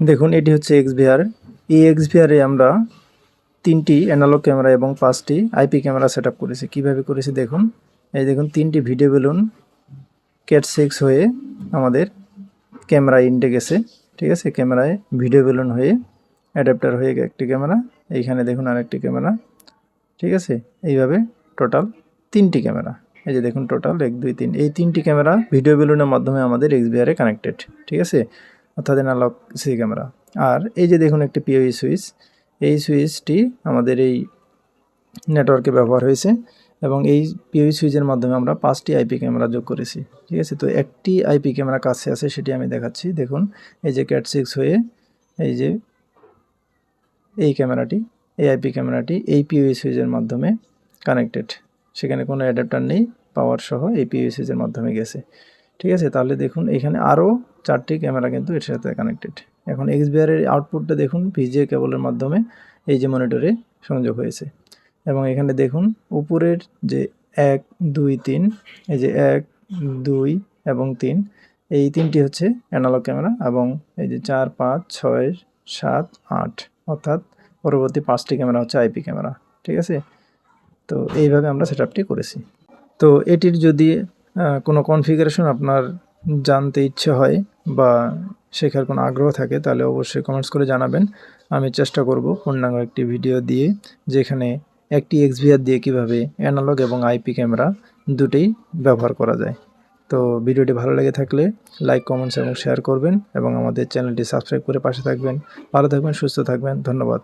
দেখুন, এটি হচ্ছে এক্সভিআর এই এক্সভিআরে আমরা তিনটি অ্যানালগ ক্যামেরা এবং পাঁচটি আইপি ক্যামেরা সেট আপ করেছি। কীভাবে করেছি দেখুন? এই দেখুন, তিনটি ভিডিও বেলুন ক্যাট সিক্স হয়ে আমাদের ক্যামেরা ইন্টে গেছে। ঠিক আছে? ক্যামেরায় ভিডিও বেলুন হয়ে অ্যাডাপ্টার হয়ে একটি ক্যামেরা এইখানে দেখুন আরেকটি ক্যামেরা ঠিক আছে? এইভাবে টোটাল তিনটি ক্যামেরা এই যে দেখুন টোটাল এক, দুই, তিন। এই তিনটি ক্যামেরা ভিডিও বেলুনের মাধ্যমে আমাদের এক্সবিআরে কানেক্টেড ঠিক আছে? অর্থাৎ অ্যানালগ সি ক্যামেরা আর এই যে দেখুন একটি পিওই সুইচ এই সুইচটি আমাদের এই নেটওয়ার্কে ব্যবহার হয়েছে এবং এই পিওই সুইচের মাধ্যমে আমরা পাঁচটি আইপি ক্যামেরা যোগ করেছি, ঠিক আছে? তো একটি আইপি ক্যামেরা কাছে আছে সেটি আমি দেখাচ্ছি। দেখুন, এই যে ক্যাট সিক্স হয়ে এই যে এই ক্যামেরাটি এই আইপি ক্যামেরাটি এই পিওই সুইচের মাধ্যমে কানেক্টেড সেখানে কোনো অ্যাডাপ্টার নেই পাওয়ার সহ এই পিওই সুইচের মাধ্যমে গেছে, ঠিক আছে? তাহলে দেখুন, এখানে আরও চারটি ক্যামেরা কিন্তু এর সাথে কানেক্টেড এখন এক্সবিআরের আউটপুটটা দেখুন ভিজিএ কেবলের মাধ্যমে এই যে মনিটরে সংযোগ হয়েছে। এবং এখানে দেখুন, উপরের যে এক, দুই, তিন, এই যে এক, দুই এবং তিন, এই তিনটি হচ্ছে অ্যানালগ ক্যামেরা এবং এই যে চার, পাঁচ, ছয়, সাত, আট, অর্থাৎ পরবর্তী পাঁচটি ক্যামেরা হচ্ছে আইপি ক্যামেরা ঠিক আছে? তো এইভাবে আমরা সেট করেছি। তো এটির যদি কোনো কনফিগারেশন আপনার জানতে ইচ্ছে হয় বা শেখার কোনো আগ্রহ থাকে, তাহলে অবশ্যই কমেন্টস করে জানাবেন। আমি চেষ্টা করব পূর্ণাঙ্গ একটি ভিডিও দিয়ে, যেখানে একটি এক্সভিআর দিয়ে কীভাবে অ্যানালগ এবং আইপি ক্যামেরা দুটেই ব্যবহার করা যায়। তো ভিডিওটি ভালো লেগে থাকলে লাইক কমেন্টস এবং শেয়ার করবেন এবং আমাদের চ্যানেলটি সাবস্ক্রাইব করে পাশে থাকবেন। ভালো থাকবেন, সুস্থ থাকবেন, ধন্যবাদ।